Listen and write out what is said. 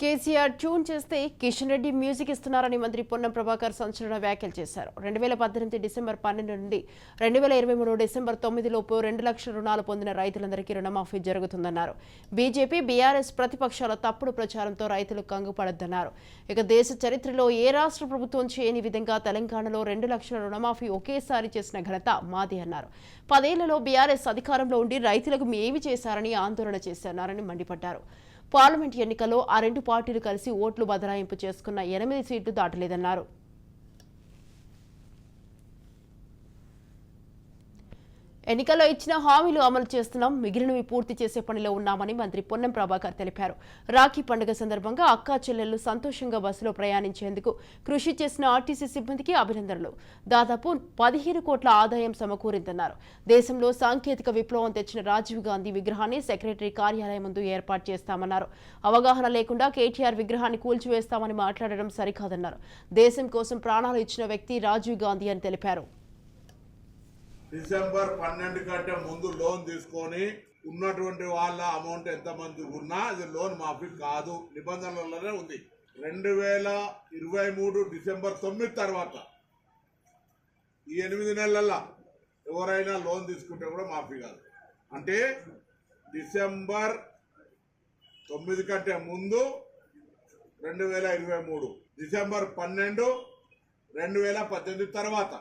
KCR tune చేస్తే Kishan Reddy music ఇస్తున్నారని మంత్రి పొన్నం ప్రభాకర్ సంచలన వ్యాఖ్యలు చేశారు. రెండు వేల పద్దెనిమిది డిసెంబర్ పన్నెండు నుండి రెండు వేల ఇరవై మూడు డిసెంబర్ తొమ్మిదిలోపు రెండు లక్షల రుణాలు పొందిన రైతులందరికీ రుణమాఫీ జరుగుతుందన్నారు. బీజేపీ బీఆర్ఎస్ ప్రతిపక్షాల తప్పుడు ప్రచారంతో రైతులు కంగుపడొద్దన్నారు. ఇక దేశ చరిత్రలో ఏ రాష్ట్ర ప్రభుత్వం చేయని విధంగా తెలంగాణలో రెండు లక్షల రుణమాఫీ ఒకేసారి చేసిన ఘనత మాది అన్నారు. పదేళ్ళలో బీఆర్ఎస్ అధికారంలో ఉండి రైతులకు ఏమి చేశారని ఆందోళన చేస్తున్నారని మండిపడ్డారు. పార్లమెంట్ ఎన్నికల్లో ఆ రెండు పార్టీలు కలిసి ఓట్లు బదలాయింపు చేసుకున్న ఎనిమిది సీట్లు దాటలేదన్నారు. ఎన్నికల్లో ఇచ్చిన హామీలు అమలు చేస్తున్నాం. మిగిలినవి పూర్తి చేసే పనిలో ఉన్నామని మంత్రి పొన్నం ప్రభాకర్ తెలిపారు. రాఖీ పండుగ సందర్భంగా అక్కా చెల్లెళ్ళు సంతోషంగా బస్సులో ప్రయాణించేందుకు కృషి చేసిన ఆర్టీసీ సిబ్బందికి అభినందనలు. దాదాపు పదిహేను కోట్ల ఆదాయం సమకూరిందన్నారు. దేశంలో సాంకేతిక విప్లవం తెచ్చిన రాజీవ్ గాంధీ విగ్రహాన్ని సెక్రటరీ కార్యాలయం ముందు ఏర్పాటు చేస్తామన్నారు. అవగాహన లేకుండా కేటీఆర్ విగ్రహాన్ని కూల్చివేస్తామని మాట్లాడడం సరికాదన్నారు. దేశం కోసం ప్రాణాలు ఇచ్చిన వ్యక్తి రాజీవ్ గాంధీ అని తెలిపారు. డిసెంబర్ పన్నెండు కంటే ముందు లోన్ తీసుకొని ఉన్నటువంటి వాళ్ళ అమౌంట్ ఎంతమంది ఉన్నా అది లోన్ మాఫీ కాదు. నిబంధనలలోనే ఉంది. రెండు వేల ఇరవై మూడు డిసెంబర్ తొమ్మిది తర్వాత ఈ ఎనిమిది నెలల్లో ఎవరైనా లోన్ తీసుకుంటే కూడా మాఫీ కాదు. అంటే డిసెంబర్ తొమ్మిది కంటే ముందు రెండు వేల ఇరవై మూడు డిసెంబర్ పన్నెండు రెండు వేల పద్దెనిమిది తర్వాత